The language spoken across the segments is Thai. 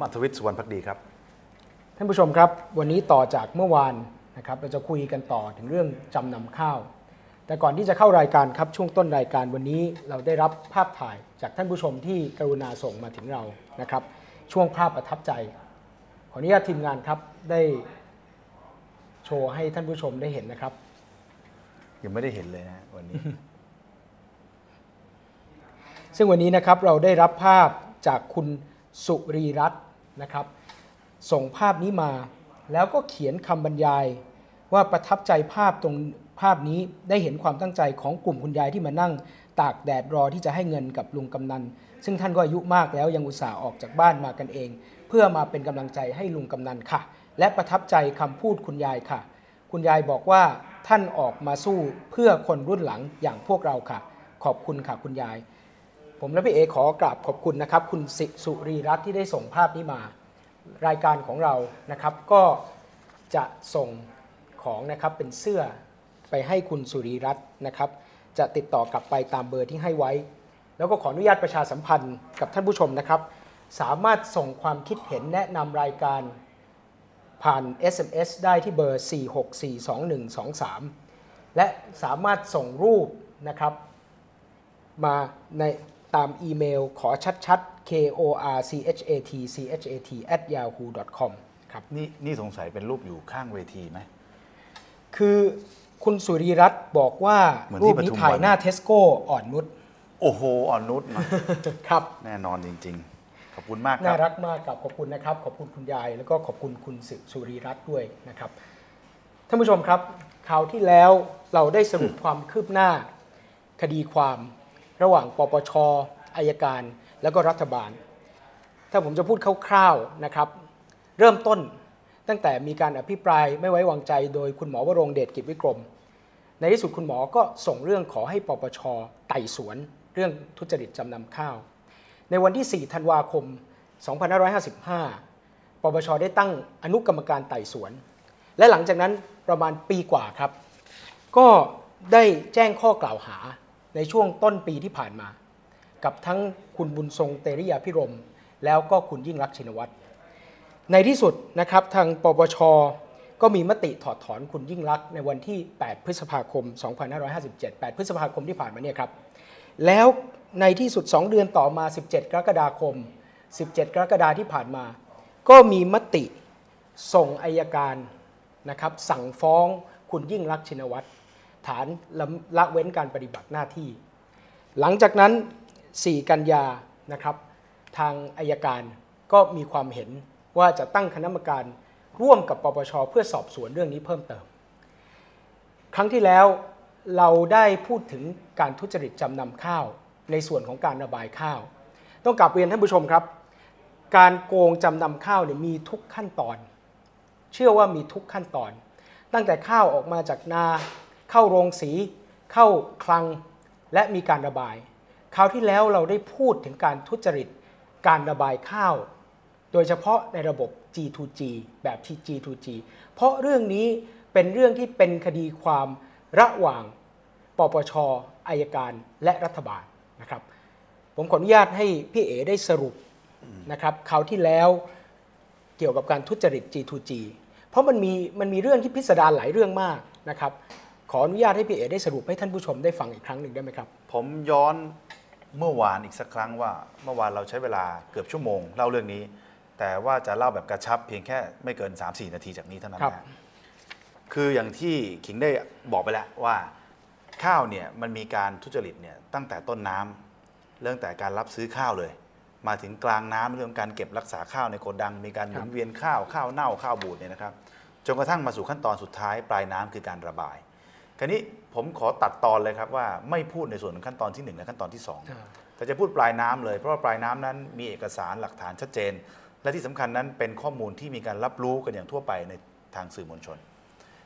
พันธ์ครับผมอัธวิทย์สุวรรณพักดีครับ ท่านผู้ชมครับ วันนี้ต่อจากเมื่อวานนะครับเราจะคุยกันต่อถึงเรื่องจำนำข้าว แต่ก่อนที่จะเข้ารายการครับช่วงต้นรายการวันนี้เราได้รับภาพถ่ายจากท่านผู้ชมที่กรุณาส่งมาถึงเรานะครับ ช่วงภาพประทับใจ ขออนุญาตทีมงานครับได้โชว์ให้ท่านผู้ชมได้เห็นนะครับ ยังไม่ได้เห็นเลยนะวันนี้ ซึ่งวันนี้นะครับเราได้รับภาพจากคุณสุรีรัตน์ นะครับ ส่งภาพนี้มาแล้วก็เขียนคำบรรยาย ว่าประทับใจภาพตรงภาพนี้ได้เห็นความตั้งใจของกลุ่มคุณยายที่มานั่ง ตากแดดรอที่จะให้เงินกับลุงกำนัน ซึ่งท่านก็อายุมากแล้วยังอุตส่าห์ออกจากบ้านมากันเอง เพื่อมาเป็นกำลังใจให้ลุงกำนันค่ะ และประทับใจคำพูดคุณยายค่ะ คุณยายบอกว่าท่านออกมาสู้เพื่อคนรุ่นหลังอย่างพวกเราค่ะ ขอบคุณค่ะคุณยาย ผมและพี่เอขอกราบขอบคุณนะครับ คุณสิสุรีรัตน์ที่ได้ส่งภาพนี้มา รายการของเรานะครับ ก็จะส่งของนะครับเป็นเสื้อไปให้คุณสุรีรัตน์นะครับ จะติดต่อกลับไปตามเบอร์ที่ให้ไว้ แล้วก็ขออนุญาตประชาสัมพันธ์กับท่านผู้ชมนะครับ สามารถส่งความคิดเห็นแนะนำรายการผ่าน SMS ได้ที่เบอร์ 4642123 และสามารถส่งรูปนะครับ มาใน ตามอีเมลขอชัดๆ k o r c h a t c h a t at yahoo com ครับนี่นี่สงสัยเป็นรูปอยู่ข้างเวทีไหม คือคุณสุริรัตน์บอกว่าเหมือนรูที่ปนี้ปทุมวันถ่ายหน้าเทสโก้อ่อนนุช โอ้โหอ่อนนุชมา ครับ แน่นอนจริง ๆ ขอบคุณมากคน่ารับรักมากกับขอบคุณนะครับ ขอบคุณคุณยาย แล้วก็ขอบคุณคุณสุสุริรัตน์ด้วยนะครับท่านผู้ชมครับคราวที่แล้วเราได้สรุปความคืบหน้า คดีความ ระหว่างปปชอายการ แล้วก็รัฐบาล ถ้าผมจะพูดคร่าวๆนะครับ เริ่มต้นตั้งแต่มีการอภิปรายไม่ไว้วางใจโดยคุณหมอวรงเดชกิจวิกรม ในที่สุดคุณหมอก็ส่งเรื่องขอให้ปปชไต่สวน เรื่องทุจริตจำนำข้าว ในวันที่ 4 ธันวาคม 2555 ปปชได้ตั้งอนุกรรมการไต่สวน และหลังจากนั้นประมาณปีกว่าครับ ก็ได้แจ้งข้อกล่าวหา ในช่วงต้นปีที่ผ่านมา กับทั้งคุณบุญทรงเตริยาพิรม แล้วก็คุณยิ่งรักชินวัตรในที่สุดนะครับทางปปชก็มีมติถอดถอนคุณยิ่งรักในวันที่ 8 พฤษภาคม 2557 8 พฤษภาคมที่ผ่านมาเนี่ยครับ แล้วในที่สุด 2 เดือนต่อมา 17 กรกฎาคม 17 กรกฎาที่ผ่านมา ก็มีมติส่งอายการนะครับสั่งฟ้องคุณยิ่งรักชินวัตร ฐานละละเว้นการปฏิบัติหน้าที่ หลังจากนั้น 4 กันยานะครับ ทางอายการก็มีความเห็นว่าจะตั้งคณะกรรมการร่วมกับปปชเพื่อสอบสวนเรื่องนี้เพิ่มเติม ครั้งที่แล้วเราได้พูดถึงการทุจริตจำนำข้าว ในส่วนของการระบายข้าว ต้องกลับเรียนท่านผู้ชมครับ การโกงจำนำข้าวเนี่ยมีทุกขั้นตอน เชื่อว่ามีทุกขั้นตอน ตั้งแต่ข้าวออกมาจากนา เข้าโรงสี เข้าคลัง และมีการระบาย คราวที่แล้วเราได้พูดถึงการทุจริต การระบายข้าว โดยเฉพาะในระบบ G2G แบบที่ G2G เพราะเรื่องนี้เป็นเรื่องที่เป็นคดีความระหว่างปปชอายการและรัฐบาลนะครับ ผมขออนุญาตให้พี่เอ๋ได้สรุปนะครับคราวที่แล้วเกี่ยวกับการทุจริต G2G เพราะมันมีมันมีเรื่องที่พิสดารหลายเรื่องมากนะครับ ขออนุญาตให้พี่เอ๋ได้สรุปให้ท่านผู้ชมได้ฟังอีกครั้งหนึ่งได้ไหมครับ ผมย้อนเมื่อวานอีกสักครั้งว่า เมื่อวานเราใช้เวลาเกือบชั่วโมงเล่าเรื่องนี้ แต่ว่าจะเล่าแบบกระชับเพียงแค่ไม่เกิน 3-4 นาทีจากนี้เท่านั้นครับนะคืออย่างที่ขิงได้บอกไปแล้วว่าข้าวเนี่ยมันมีการทุจริตเนี่ยตั้งแต่ต้นน้ำเรื่องแต่การรับซื้อข้าวเลย มาถึงกลางน้ำเรื่องการเก็บรักษาข้าวในโกดัง มีการหมุนเวียนข้าวข้าวเน่าข้าวบูดเนี่ยนะครับจนกระทั่งมาสู่ขั้นตอนสุดท้ายปลายน้ำคือการระบาย คราวนี้ผมขอตัดตอนเลยครับว่าไม่พูดในส่วนของขั้นตอนที่หนึ่งและขั้นตอนที่สองอ่าแต่จะพูดปลายน้ำเลย เพราะว่าปลายน้ำนั้นมีเอกสารหลักฐานชัดเจน และที่สำคัญนั้นเป็นข้อมูลที่มีการรับรู้กันอย่างทั่วไปในทางสื่อมวลชน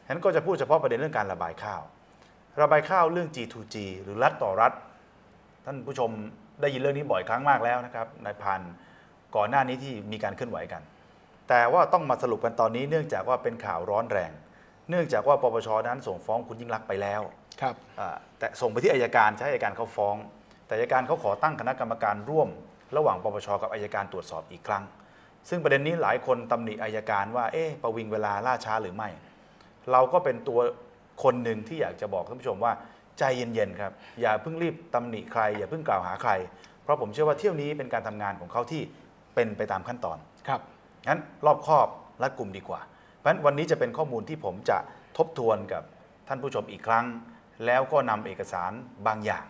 ฉะนั้นก็จะพูดเฉพาะประเด็นเรื่องการระบายข้าว ระบายข้าวเรื่อง G2G หรือรัฐต่อรัฐ ท่านผู้ชมได้ยินเรื่องนี้บ่อยครั้งมากแล้วนะครับในพันก่อนหน้านี้ที่มีการเคลื่อนไหวกัน แต่ว่าต้องมาสรุปกันตอนนี้เนื่องจากว่าเป็นข่าวร้อนแรง เนื่องจากว่าปปชนั้นส่งฟ้องคุณยิ่งรักษณ์ไปแล้วครับอ่าแต่ส่งไปที่อายการใช้อายการเขาฟ้อง แต่อายการเขาขอตั้งคณะกรรมการร่วม ระหว่างปปชกับอายการตรวจสอบอีกครั้ง ซึ่งประเด็นนี้หลายคนตำหนิอายการว่าเอ๊ะประวิงเวลาล่าช้าหรือไม่ เราก็เป็นตัวคนหนึ่งที่อยากจะบอกท่านผู้ชมว่าใจเย็นๆครับอย่าเพิ่งรีบตำหนิใคร อย่าเพิ่งกล่าวหาใคร เพราะผมเชื่อว่าเที่ยวนี้เป็นการทำงานของเขาที่เป็นไปตามขั้นตอนครับงั้นรอบคอบและกลุ่มดีกว่า เพราะฉะนั้นวันนี้จะเป็นข้อมูลที่ผมจะทบทวนกับท่านผู้ชมอีกครั้ง แล้วก็นำเอกสารบางอย่าง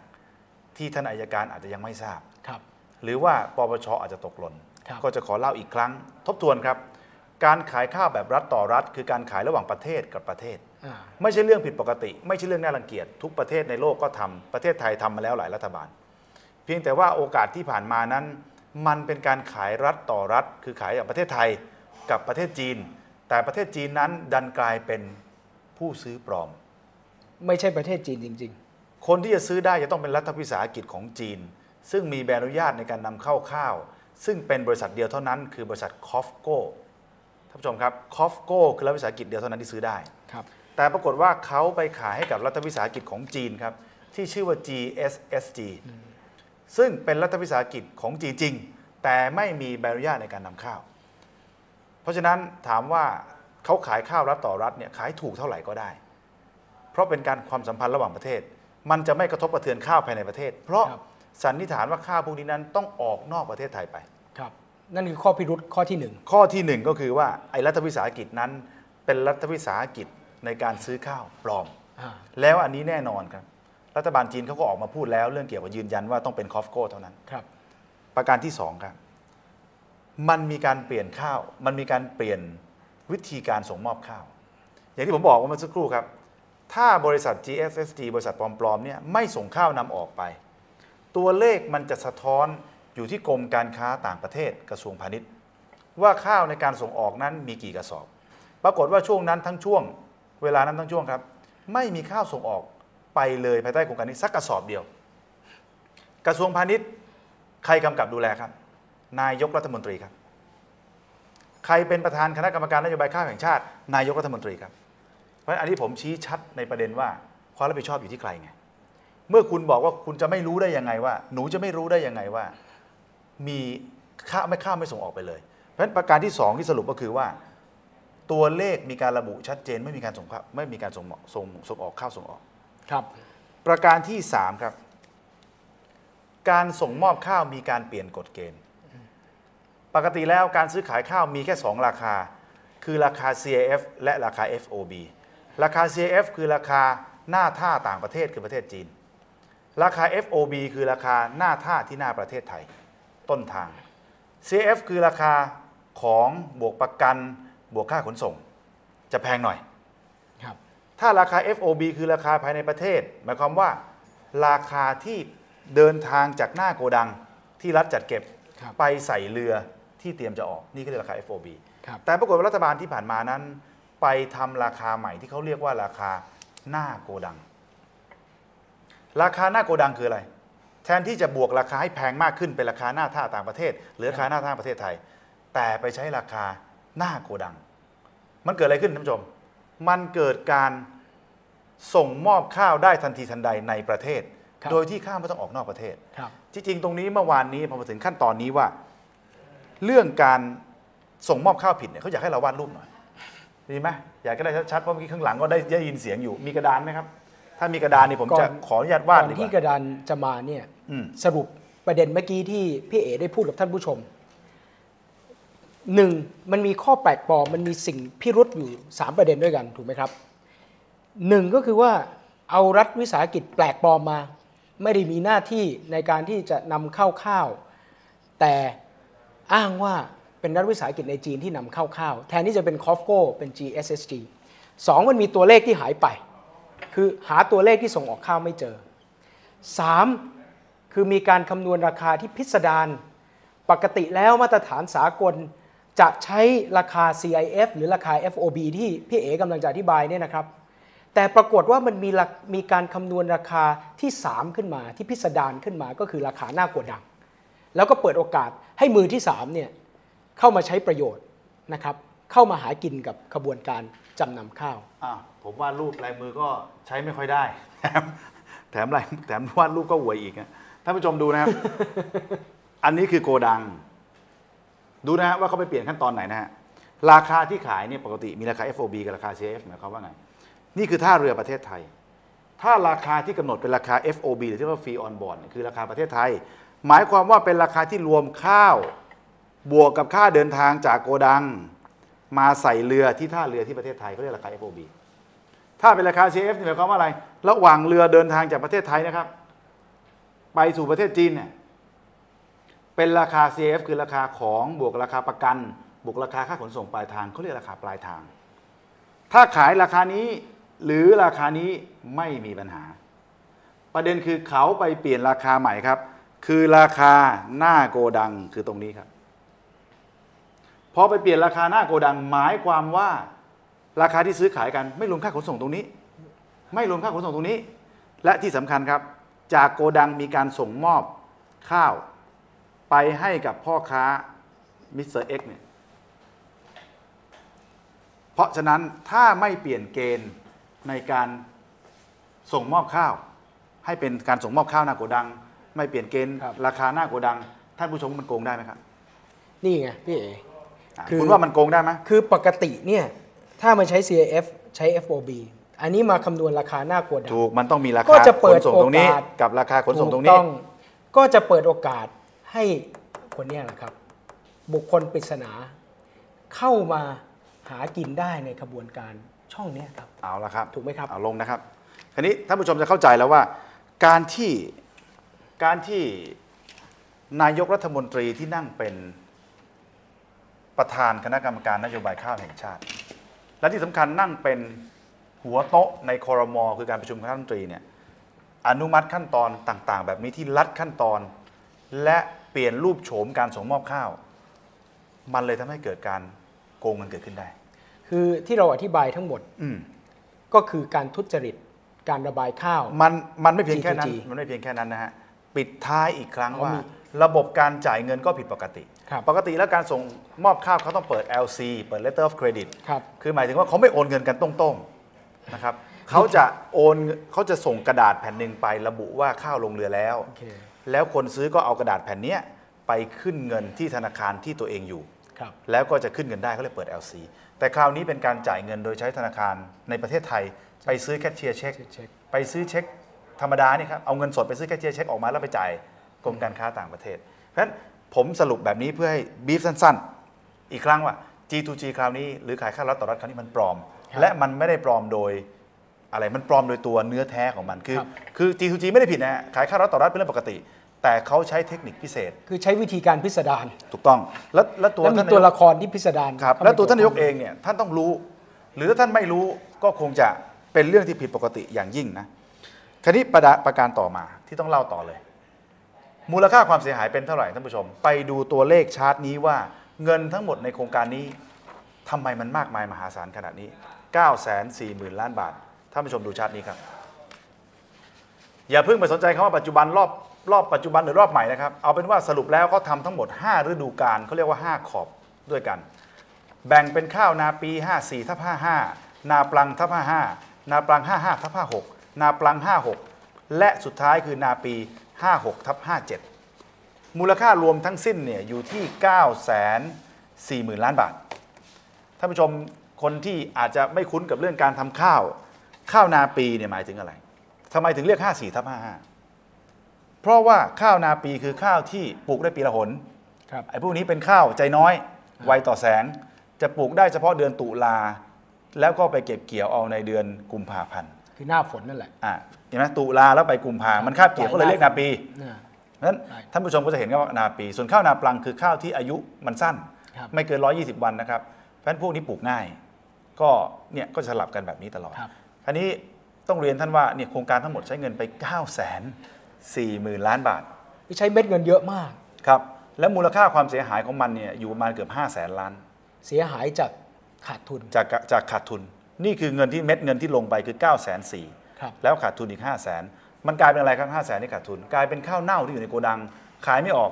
ที่ท่านอายการอาจจะยังไม่ทราบครับ หรือว่าปปชอาจจะตกหล่นครับก็จะขอเล่าอีกครั้ง ทบทวนครับ การขายข้าวแบบรัฐต่อรัฐ คือการขายระหว่างประเทศกับประเทศอ่าไม่ใช่เรื่องผิดปกติ ไม่ใช่เรื่องน่ารังเกียจทุกประเทศในโลกก็ทำประเทศไทยทำมาแล้วหลายรัฐบาล เพียงแต่ว่าโอกาสที่ผ่านมานั้น มันเป็นการขายรัฐต่อรัฐ คือขายกับประเทศไทยกับประเทศจีน แต่ประเทศจีนนั้นดันกลายเป็นผู้ซื้อปลอม ไม่ใช่ประเทศจีนจริงคนที่จะซื้อได้จะต้องเป็นรัฐวิสาหกิจของจีน ซึ่งมีใบอนุญาตในการนำเข้าข้าว ซึ่งเป็นบริษัทเดียวเท่านั้น คือบริษัทคอฟโก้ท่านผู้ชมครับคอฟโก้คือรัฐวิสาหกิจเดียวเท่านั้นที่ซื้อได้ ๆ ครับ แต่ปรากฏว่าเขาไปขายให้กับรัฐวิสาหกิจของจีนครับ ที่ชื่อว่า GSSG ซึ่งเป็นรัฐวิสาหกิจของจีนจริง แต่ไม่มีใบอนุญาตในการนำข้าว เพราะฉะนั้นถามว่าเขาขายข้าวรัฐต่อรัฐเนี่ยขายถูกเท่าไหร่ก็ได้ เพราะเป็นการความสัมพันธ์ระหว่างประเทศ มันจะไม่กระทบกระเทือนข้าวภายในประเทศ เพราะครับสันนิษฐานว่าข้าวพวกนี้นั้นต้องออกนอกประเทศไทยไป ครับ นั่นคือข้อพิรุษข้อที่หนึ่งข้อที่หนึ่งก็คือว่าไอ้รัฐวิสาหกิจนั้น เป็นรัฐวิสาหกิจในการซื้อข้าวปลอมอ่าแล้วอันนี้แน่นอนครับ รัฐบาลจีนเขาก็ออกมาพูดแล้วเรื่องเกี่ยวกับยืนยันว่าต้องเป็นคอฟโก้เท่านั้น ครับ ประการที่สองครับ มันมีการเปลี่ยนข้าว มันมีการเปลี่ยนวิธีการส่งมอบข้าว อย่างที่ผมบอกว่าเมื่อสักครู่ครับ ถ้าบริษัท GFSG บริษัทปลอมๆเนี่ยไม่ส่งข้าวนำออกไป ตัวเลขมันจะสะท้อนอยู่ที่กรมการค้าต่างประเทศกระทรวงพาณิชย์ ว่าข้าวในการส่งออกนั้นมีกี่กระสอบ ปรากฏว่าช่วงนั้นทั้งช่วง เวลานั้นทั้งช่วงครับ ไม่มีข้าวส่งออกไปเลยภายใต้โครงการนี้สักกระสอบเดียว กระทรวงพาณิชย์ใครกำกับดูแลครับ นายกรัฐมนตรีครับ ใครเป็นประธานคณะกรรมการนโยบายข้าวแห่งชาติ นายกรัฐมนตรีครับ เพราะฉะนั้นอันนี้ผมชี้ชัดในประเด็นว่าความรับผิดชอบอยู่ที่ใครไง เมื่อคุณบอกว่าคุณจะไม่รู้ได้ยังไงว่า หนูจะไม่รู้ได้ยังไงว่า มีข้าวไม่ข้าวไม่ส่งออกไปเลย เพราะฉะนั้นประการที่สองที่สรุปก็คือว่า ตัวเลขมีการระบุชัดเจนไม่มีการส่งข้าวไม่มีการส่งส่งส่งออกข้าวส่งออกครับ ประการที่3ครับการส่งมอบข้าวมีการเปลี่ยนกฎเกณฑ์ ปกติแล้วการซื้อขายข้าวมีแค่ 2 ราคา คือราคา CAF และราคา FOB ราคา CAF คือราคาหน้าท่าต่างประเทศคือประเทศจีน ราคา FOB คือราคาหน้าท่าที่หน้าประเทศไทย ต้นทาง CAF คือราคาของบวกประกันบวกค่าขนส่ง จะแพงหน่อยครับถ้าราคา FOB คือราคาภายในประเทศ หมายความว่าราคาที่เดินทางจากหน้าโกดังที่รัฐจัดเก็บครับไปใส่เรือ ที่เตรียมจะออกนี่ก็คือราคา FOB ครับแต่ปรากฏว่ารัฐบาลที่ผ่านมานั้น ไปทำราคาใหม่ที่เขาเรียกว่าราคาหน้าโกดัง ราคาหน้าโกดังคืออะไร แทนที่จะบวกราคาให้แพงมากขึ้นเป็นราคาหน้าท่าต่างประเทศ หรือราคาหน้าท่าประเทศไทย แต่ไปใช้ราคาหน้าโกดัง มันเกิดอะไรขึ้นท่านผู้ชม มันเกิดการส่งมอบข้าวได้ทันทีทันใดในประเทศครับโดยที่ข้าวไม่ต้องออกนอกประเทศครับที่จริงตรงนี้เมื่อวานนี้พอมาถึงขั้นตอนนี้ว่า เรื่องการส่งมอบข้าวผิดเนี่ยเขาอยากให้เราวาดรูปหน่อยดีไหมอยากก็ได้ชัดๆเพราะเมื่อกี้ข้างหลังก็ได้ได้ยินเสียงอยู่มีกระดานไหมครับ ถ้ามีกระดานนี่ผมก่อนจะขออนุญาตวาดก่อนดีกที่กว่าระดานจะมาเนี่ยอืมสรุปประเด็นเมื่อกี้ที่พี่เอ๋ได้พูดกับท่านผู้ชมหนึ่งมันมีข้อแปลกปลอมมันมีสิ่งพิรุษอยู่ 3 ประเด็นด้วยกันถูกไหมครับหนึ่งก็คือว่าเอารัฐวิสาหกิจแปลกปลอมมา ไม่ได้มีหน้าที่ในการที่จะนำเข้าข้าว แต่ อ้างว่าเป็นรัฐวิสาหกิจในจีนที่นำเข้าข้าวแทนที่จะเป็นคอฟโก้เป็น GSSG สองมันมีตัวเลขที่หายไป คือหาตัวเลขที่ส่งออกข้าวไม่เจอ 3. คือมีการคำนวณราคาที่พิสดารปกติแล้วมาตรฐานสากลจะใช้ราคา CIF หรือราคา FOB ที่พี่เอ๋กำลังจะอธิบายเนี่ยนะครับ แต่ปรากฏว่ามันมีมีการคำนวณราคาที่ 3 ขึ้นมาที่พิสดารขึ้นมาก็คือราคาหน้าโกดัง แล้วก็เปิดโอกาสให้มือที่3เนี่ยเข้ามาใช้ประโยชน์นะครับ เข้ามาหากินกับขบวนการจำนำข้าวอ่าผมวาดรูปลายมือก็ใช้ไม่ค่อยได้ แถมแถมลายแถมวาดรูปก็หวยอีกอะท่านผู้ชมดูนะครับ อันนี้คือโกดัง ดูนะฮะว่าเขาไปเปลี่ยนขั้นตอนไหนนะฮะราคาที่ขายเนี่ยปกติมีราคา FOB กับราคา CF หมายความว่าไง นี่คือท่าเรือประเทศไทย ถ้าราคาที่กำหนดเป็นราคา FOB หรือที่เรียกว่า Free on Board เนี่ยคือราคาประเทศไทย หมายความว่าเป็นราคาที่รวมข้าว บวกกับค่าเดินทางจากโกดัง มาใส่เรือที่ท่าเรือที่ประเทศไทยเขาเรียกราคา FOB ถ้าเป็นราคา CF หมายความว่าอะไร ระหว่างเรือเดินทางจากประเทศไทยนะครับ ไปสู่ประเทศจีนเนี่ยเป็นราคา CF คือราคาของบวกราคาประกัน บวกราคาค่าขนส่งปลายทางเขาเรียกราคาปลายทาง ถ้าขายราคานี้หรือราคานี้ไม่มีปัญหา ประเด็นคือเขาไปเปลี่ยนราคาใหม่ครับ คือราคาหน้าโกดังคือตรงนี้ครับพอไปเปลี่ยนราคาหน้าโกดังหมายความว่า ราคาที่ซื้อขายกัน ไม่รวมค่าขนส่งตรงนี้ ไม่รวมค่าขนส่งตรงนี้ และที่สำคัญครับ จากโกดังมีการส่งมอบข้าว ไปให้กับพ่อค้ามิสเตอร์เอ็กเนี่ยเพราะฉะนั้นถ้าไม่เปลี่ยนเกณฑ์ในการส่งมอบข้าว ให้เป็นการส่งมอบข้าวหน้าโกดัง ไม่เปลี่ยนเกณฑ์ ครับ ราคาหน้าโกดัง ท่านผู้ชมว่ามันโกงได้ไหมครับนี่ไงพี่เออะคือ คุณว่ามันโกงได้ไหมคือปกติเนี่ยถ้ามันใช้ CAF ใช้ FOB อันนี้มาคำนวณราคาหน้าโกดัง ถูกมันต้องมีราก็คาจะเปิขดนส่งตรงนี้ โอกาส กับราคาขนส่งตรงถูนี้กต้องก็จะเปิดโอกาสให้คนเนี้แหละครับ บุคคลปริศนา เข้ามาหากินได้ในขบวนการช่องเนี้ยครับ เอาละครับ ถูกไหมครับ เอาลงนะครับ คราวนี้ท่านผู้ชมจะเข้าใจแล้วว่า การที่ การที่นายกรัฐมนตรีที่นั่งเป็นประธานคณะกรรมการนโยบายข้าวแห่งชาติ และที่สำคัญนั่งเป็นหัวโต๊ะในคอรมอคือการประชุมคณะรัฐมนตรีเนี่ยอนุมัติขั้นตอนต่างๆ แบบนี้ที่ลัดขั้นตอน และเปลี่ยนรูปโฉมการส่งมอบข้าว มันเลยทำให้เกิดการโกงเงินเกิดขึ้นได้ คือที่เราอธิบายทั้งหมดอืมก็คือการทุจริตการระบายข้าว มันมันไม่เพียงแค่นั้น G2G มันไม่เพียงแค่นั้นนะฮะ ปิดท้ายอีกครั้งอ๋อว่ามีระบบการจ่ายเงินก็ผิดปกติครับปกติแล้วการส่งมอบข้าวเขาต้องเปิด LC เปิด Letter of Credit ครับคือหมายถึงว่าเขาไม่โอนเงินกันตรงๆนะครับเขาจะโอนเขาจะส่งกระดาษแผ่นหนึ่งไประบุว่าข้าวลงเรือแล้วโอเคแล้วคนซื้อก็เอากระดาษแผ่นเนี้ยไปขึ้นเงินที่ธนาคารที่ตัวเองอยู่ครับแล้วก็จะขึ้นเงินได้เขาเลยเปิด LC แต่คราวนี้เป็นการจ่ายเงินโดยใช้ธนาคารในประเทศไทย ไปซื้อแคชเชียร์เช็คเช็คไปซื้อเช็ค ธรรมดานี่ครับเอาเงินสดไปซื้อแคชเชียร์เช็คออกมาแล้วไปจ่ายกรมการค้าต่างประเทศ เพราะฉะนั้นผมสรุปแบบนี้เพื่อให้บีฟสั้นๆ อีกครั้งว่า G2G คราวนี้หรือขายข้าวรัฐต่อรัฐคราวนี้มันปลอมครับและมันไม่ได้ปลอมโดยอะไรมันปลอมโดยตัวเนื้อแท้ของมันคือครับคือ G2G ไม่ได้ผิดนะฮะขายข้าวรัฐต่อรัฐเป็นเรื่องปกติ แต่เขาใช้เทคนิคพิเศษ คือใช้วิธีการพิสดารถูกต้อง แล้วแล้วตัวแล้วมีท่านตัวนายกละครที่พิสดารครับเข้มแล้วตัวท่านนายกข้เองเนี่ยท่านต้องรู้ หรือถ้าท่านไม่รู้ก็คงจะเป็นเรื่องที่ผิดปกติอย่างยิ่งนะ คราวนี้ประประการต่อมาที่ต้องเล่าต่อเลย มูลค่าความเสียหายเป็นเท่าไหร่ท่านผู้ชม ไปดูตัวเลขชาร์ตนี้ว่าเงินทั้งหมดในโครงการนี้ทำไมมันมากมายมหาศาลขนาดนี้ 9 4 0 0 0 0 ล้านบาทท่านผู้ชมดูชาร์ตนี้ครับ อย่าเพิ่งไปสนใจคำว่าปัจจุบันรอบรอบปัจจุบันหรือรอบใหม่นะครับ เอาเป็นว่าสรุปแล้วเขาทำทั้งหมด 5 ฤดูกาลเขาเรียกว่า 5 ขอบด้วยกัน แบ่งเป็นข้าวนาปี 54ทับ55 นาปลังทับ55 นาปลัง 55ทับ56 นาปลัง 56 และสุดท้ายคือนาปี 56ทับ57 มูลค่ารวมทั้งสิ้นเนี่ยอยู่ที่ 9 4 0 0 0 0 ล้านบาท ท่านผู้ชมคนที่อาจจะไม่คุ้นกับเรื่องการทำข้าว ข้าวนาปีเนี่ยหมายถึงอะไรทำไมถึงเรียก 54ทับ55 เพราะว่าข้าวนาปีคือข้าวที่ปลูกได้ปีละหนครับไอ้พวกนี้เป็นข้าวใจน้อยไวต่อแสง จะปลูกได้เฉพาะเดือนตุลาแล้วก็ไปเก็บเกี่ยวเอาในเดือนกุมภาพันธ์ คือหน้าฝนนั่นแหละ อะเห็นไหมตุลาแล้วไปกุมภามันคาบเกี่ยวก็เลยเรียกนาปีเนี่ยนั้นใช่ท่านผู้ชมก็จะเห็นว่านาปี ส่วนข้าวนาปลังคือข้าวที่อายุมันสั้นครับไม่เกิน 120 วันนะครับเพราะฉะนั้นพวกนี้ปลูกง่าย ก็เนี่ยก็จะสลับกันแบบนี้ตลอดครับอันนี้ต้องเรียนท่านว่าเนี่ยโครงการทั้งหมดใช้เงินไป9 4 0 0 0 0 ล้านบาทใช้เม็ดเงินเยอะมากครับและมูลค่าความเสียหายของมันเนี่ยอยู่ประมาณเกือบ5 0 0แสนล้าน เสียหายจากขาดทุนจากจากขาดทุน นี่คือเงินที่เม็ดเงินที่ลงไปคือ9 4 0 0 0 0ครับแล้วขาดทุนอีก5 0 0แสนมันกลายเป็นอะไรครับ5 0 0แสนที่ขาดทุน กลายเป็นข้าวเน่าที่อยู่ในโกดัง ขายไม่ออก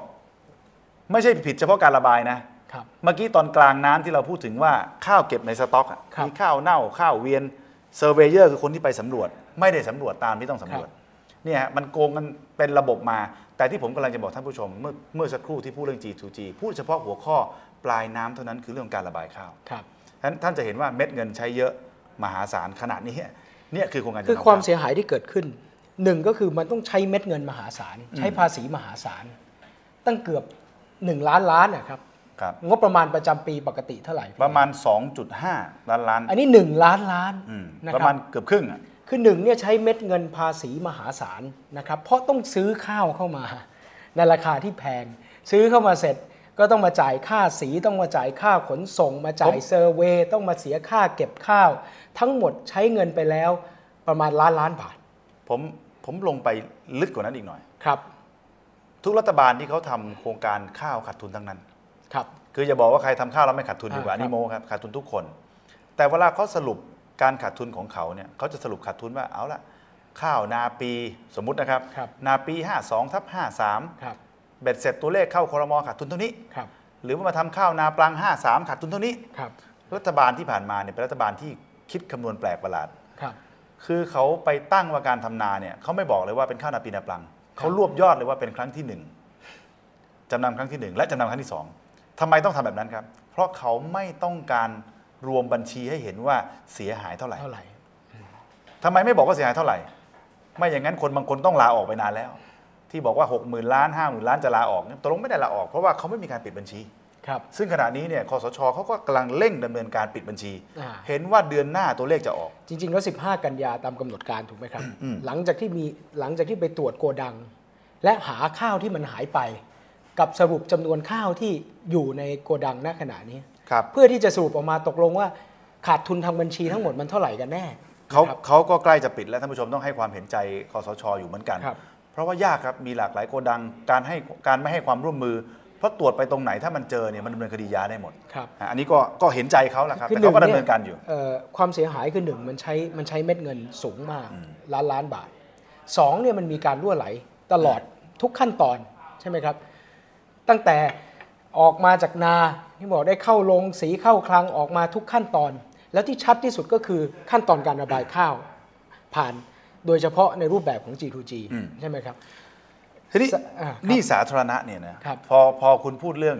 ไม่ใช่ผิดเฉพาะการระบายนะ ครับ เมื่อกี้ตอนกลางน้ำที่เราพูดถึงว่าข้าวเก็บในสต็อกอะครับมีข้าวเน่าข้าวเวียนเซอร์เวเยอร์คือคนที่ไปสำรวจ ไม่ได้สำรวจตามที่ต้องสำรวจเนี่ยฮะมันโกงกันเป็นระบบมา แต่ที่ผมกำลังจะบอกท่านผู้ชม เมื่อเมื่อสักครู่ที่พูดเรื่อง G2G พูดเฉพาะหัวข้อปลายน้ำเท่านั้นคือเรื่องของการระบายข้าวครับ ฉะนั้นท่านจะเห็นว่าเม็ดเงินใช้เยอะ มหาศาลขนาดนี้เนี่ยคือโครงการคือจำนำความข้เสียหายที่เกิดขึ้นหนึ่งก็คือมันต้องใช้เม็ดเงินมหาศาล ใช้ภาษีมหาศาล ตั้งเกือบ 1 ล้านล้านนะครับครับงบประมาณประจำปีปกติเท่าไหร่พี่ประมาณ 2.5 ล้านล้าน อันนี้ 1 ล้านล้านอืมนะประคมารัณบเกือบครึ่งอะคือหนึ่งเนี่ยใช้เม็ดเงินภาษีมหาศาลนะครับเพราะต้องซื้อข้าวเข้ามาในราคาที่แพง ซื้อเข้ามาเสร็จ ก็ต้องมาจ่ายค่าสีต้องมาจ่ายค่าขนส่ง มาจ่ายเซอร์เวย์ต้องมาเสียค่าเก็บข้าว ทั้งหมดใช้เงินไปแล้วประมาณล้านล้านบาท ผมผมลงไปลึกกว่านั้นอีกหน่อยครับ ทุกรัฐบาลที่เขาทำโครงการข้าวขาดทุนทั้งนั้นครับ คืออย่าบอกว่าใครทำข้าวแล้วไม่ขาดทุนอ่าดีกว่าครับนี่โมครับขาดทุนทุกคน แต่เวลาเขาสรุปการขาดทุนของเขาเนี่ยเขาจะสรุปขาดทุนว่าเอาละข้าวนาปีสมมุตินะครับครับนาปี 52ทับ53ครับ เบ็ดเสร็จตัวเลขเข้าคอรมอขาดทุนเท่านี้ครับ หรือว่ามาทำข้าวนาปลัง 53 ขาดทุนเท่านี้ ครับ รัฐบาลที่ผ่านมาเนี่ยเป็นรัฐบาลที่คิดคำนวณแปลกประหลาด ครับ คือเขาไปตั้งว่าการทำนาเนี่ยเขาไม่บอกเลยว่าเป็นข้าวนาปีนาปลัง เขารวบยอดเลยว่าเป็นครั้งที่หนึ่งจำนำครั้งที่หนึ่งและจำนำครั้งที่สองทำไมต้องทำแบบนั้นครับ เพราะเขาไม่ต้องการรวมบัญชีให้เห็นว่าเสียหายเท่าไหร่เท่าไหร่ ทำไมไม่บอกว่าเสียหายเท่าไหร่ ไม่อย่างนั้นคนบางคนต้องลาออกไปนานแล้ว ที่บอกว่า 6 0,000 ล้าน 5 0,000 ล้านจะลาออกเนี่ยตกลงไม่ได้ลาออกเพราะว่าเขาไม่มีการปิดบัญชี ครับ ซึ่งขณะนี้เนี่ยคอสชเขาก็กำลังเร่งดำเนินการปิดบัญชี อ่า เห็นว่าเดือนหน้าตัวเลขจะออก จริงๆแล้ว 15 กันยาตามกำหนดการถูกไหมครับ อืม หลังจากที่มีหลังจากที่ไปตรวจโกดัง และหาข้าวที่มันหายไป กับสรุปจำนวนข้าวที่อยู่ในโกดังณขณะนี้ ครับเพื่อที่จะสรุปออกมาตกลงว่าขาดทุนทางบัญชีทั้งหมดมันเท่าไหร่กันแน่เขาครับ เขาก็ใกล้จะปิดแล้วท่านผู้ชมต้องให้ความเห็นใจคอสชอยู่เหมือนกัน ครับ เพราะว่ายากครับมีหลากหลายโกดังการให้การไม่ให้ความร่วมมือ เพราะตรวจไปตรงไหนถ้ามันเจอเนี่ยมันดำเนินคดียาได้หมดครับอะอันนี้ก็ก็เห็นใจเขาแหละครับคือแต่เขาก็หนึ่ดำงเนินการอยู่ เอ่อความเสียหายคือหนึ่งมันใช้มันใช้เม็ดเงินสูงมากล้านล้านบาทสองเนี่ยมันมีการรั่วไหลตลอดทุกขั้นตอนใช่ไหมครับ ตั้งแต่ออกมาจากนาที่บอกได้เข้าลงสีเข้าคลังออกมาทุกขั้นตอน แล้วที่ชัดที่สุดก็คือขั้นตอนการระบายข้าว ผ่าน โดยเฉพาะในรูปแบบของ G2G อืมใช่ไหมครับทีนี้สะอ่าครับหนี่สาธารณะเนี่ยนะครับพอพอคุณพูดเรื่อง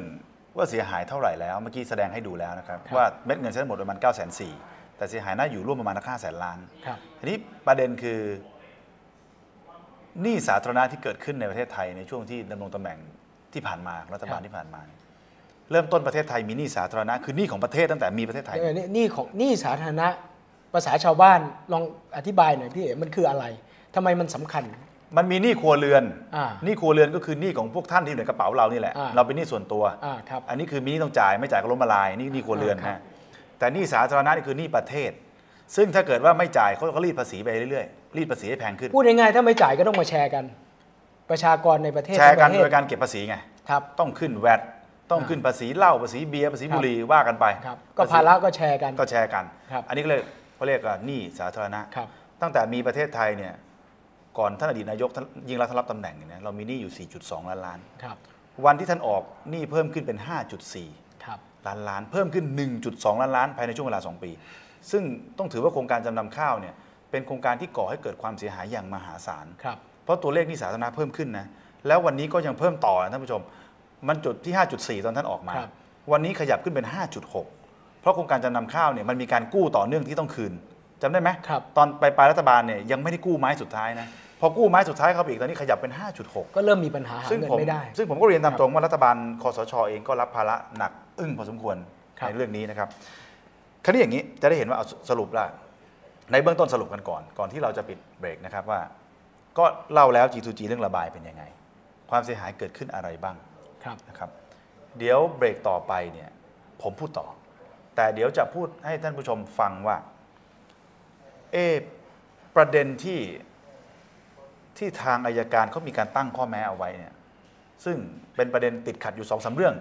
ว่าเสียหายเท่าไหร่แล้ว เมื่อกี้แสดงให้ดูแล้วนะครับครับว่าเม็ดเงินใช้ทั้งหมดประมาณ9ก้าแสนสี่แต่เสียหายน่าอยู่ร่วมประมาณห้าแสนล้านครับทีนี้ประเด็นคือหนี้สาธารณะที่เกิดขึ้นในประเทศไทยในช่วงที่ดำรงตำแหน่งที่ผ่านมารัฐบาลครับที่ผ่านมาเนี่ยเริ่มต้นประเทศไทยมีหนี้สาธารณะคือหนี้ของประเทศตั้งแต่มีประเทศไทยเออนี่นี่ของนี่สาธารณะ ภาษาชาวบ้านลองอธิบายหน่อยพี่เอ๋มันคืออะไรทำไมมันสำคัญ มันมีหนี้ครัวเรือนอ่าหนี้ครัวเรือนก็คือหนี้ของพวกท่านที่อยู่ในกระเป๋าเรานี่แหละอ่าเราเป็นหนี้ส่วนตัวอ่าครับอันนี้คือมีหนี้ต้องจ่ายไม่จ่ายก็ล้มละลายนี่หนี้ครัวเรือนอ่าครับนะแต่หนี้สาธารณะนี่คือหนี้ประเทศ ซึ่งถ้าเกิดว่าไม่จ่ายเขาก็รีดภาษีไปเรื่อยๆรีดภาษีให้แพงขึ้นพูดง่ายๆถ้าไม่จ่ายก็ต้องมาแชร์กัน ประชากรในประเทศแชร์กันทั้งปะเทศโดยการเก็บภาษีไงครับต้องขึ้นแวดต้องขึ้นภาษีเหล้าภาษีเบียร์ภาษีบุหรี่ว่ากันไปครับก็ภาระก็แชร์กันก็แชร์กันครับอันนี้ก็เลย เขาเรียกว่าหนี้สาธารณะ ครับ ตั้งแต่มีประเทศไทยเนี่ยก่อนท่านอดีตนายกท่านยิ่งรักษณ์ท่านรับตำแหน่งเนี่ยนะเรามีหนี้อยู่ 4.2 ล้านล้าน ครับ วันที่ท่านออกหนี้เพิ่มขึ้นเป็น 5.4 ครับ ล้านล้านเพิ่มขึ้น 1.2 ล้านล้านภายในช่วงเวลา 2 ปี ซึ่งต้องถือว่าโครงการจำนำข้าวเนี่ยเป็นโครงการที่ก่อให้เกิดความเสียหายอย่างมหาศาล ครับ เพราะตัวเลขหนี้สาธารณะเพิ่มขึ้นนะ แล้ววันนี้ก็ยังเพิ่มต่อนะท่านผู้ชม มันจุดที่ 5.4 ตอนท่านออกมา ครับ วันนี้ขยับขึ้นเป็น 5.6 เพราะโครงการจำนำข้าวเนี่ยมันมีการกู้ต่อเนื่องที่ต้องคืนจำได้ไหมครับ ตอนไปปลายรัฐบาลเนี่ยยังไม่ได้กู้ไม้สุดท้ายนะพอกู้ไม้สุดท้ายเข้าไปอีกตอนนี้ขยับเป็น 5.6 ก็เริ่มมีปัญหาหาซึ่งเงินผมไม่ได้ ซึ่งผมก็เรียนตามตรงว่ารัฐบาลคอสชเองก็รับภาระหนักอึ้งพอสมควรครับ ในเรื่องนี้นะครับคราวนี้อย่างนี้จะได้เห็นว่าเอาสรุปละในเบื้องต้นสรุปกันก่อน ก่อนที่เราจะปิดเบรกนะครับว่า ก็เล่าแล้ว G2G เรื่องระบายเป็นยังไง ความเสียหายเกิดขึ้นอะไรบ้างครับนะครับ เดี๋ยวเบรกต่อไปเนี่ยผมพูดต่อ แต่เดี๋ยวจะพูดให้ท่านผู้ชมฟังว่า เอะประเด็นที่ที่ทางอายการเขามีการตั้งข้อแม้เอาไว้เนี่ยซึ่งเป็นประเด็นติดขัดอยู่สองสาเรื่อง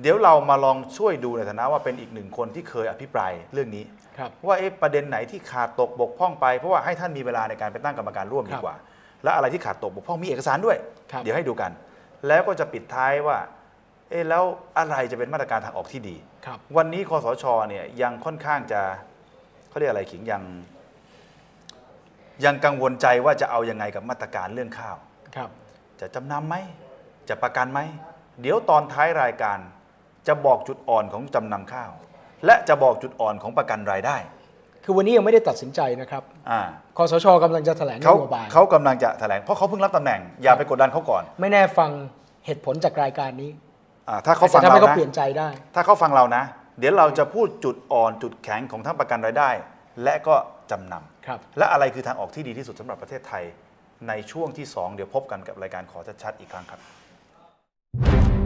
เดี๋ยวเรามาลองช่วยดูในฐานะว่าเป็นอีกหนึ่งคนที่เคยอภิปรายเรื่องนี้ครับว่าเอ๊ะประเด็นไหนที่ขาดตกบกพร่องไปเพราะว่าให้ท่านมีเวลาในการไปตั้งกรรมการร่วมคดีรับกว่า และอะไรที่ขาดตกบกพร่องมีเอกสารด้วยครับเดี๋ยวให้ดูกัน แล้วก็จะปิดท้ายว่า เอ๊ะแล้วอะไรจะเป็นมาตรการทางออกที่ดีครับวันนี้คอสชเนี่ยยังค่อนข้างจะเขาเรียกอะไรขิงยัง ยังกังวลใจว่าจะเอายังไงกับมาตรการเรื่องข้าวครับจะจำนำไหมจะประกันไหม เดี๋ยวตอนท้ายรายการจะบอกจุดอ่อนของจำนำข้าว และจะบอกจุดอ่อนของประกันรายได้ คือวันนี้ยังไม่ได้ตัดสินใจนะครับอ่าคอสชกำลังจะแถลงนเขาโยบายเขากำลังจะแถลงเพราะเขาเพิ่งรับตำแหน่งอย่าไปกดดันเขาก่อน ไม่แน่ฟังเหตุผลจากรายการนี้ อาถ้าเขาฟังจะทำเราให้เขานะ เปลี่ยนใจได้ ถ้าเขาฟังเรานะ เดี๋ยวเราจะพูดจุดอ่อนจุดแข็งของทั้งประกันรายได้ และก็จำนำครับและอะไรคือทางออกที่ดีที่สุดสำหรับประเทศไทย ในช่วงที่ 2 เดี๋ยวพบกันกับรายการขอชัดๆอีกครั้งครับ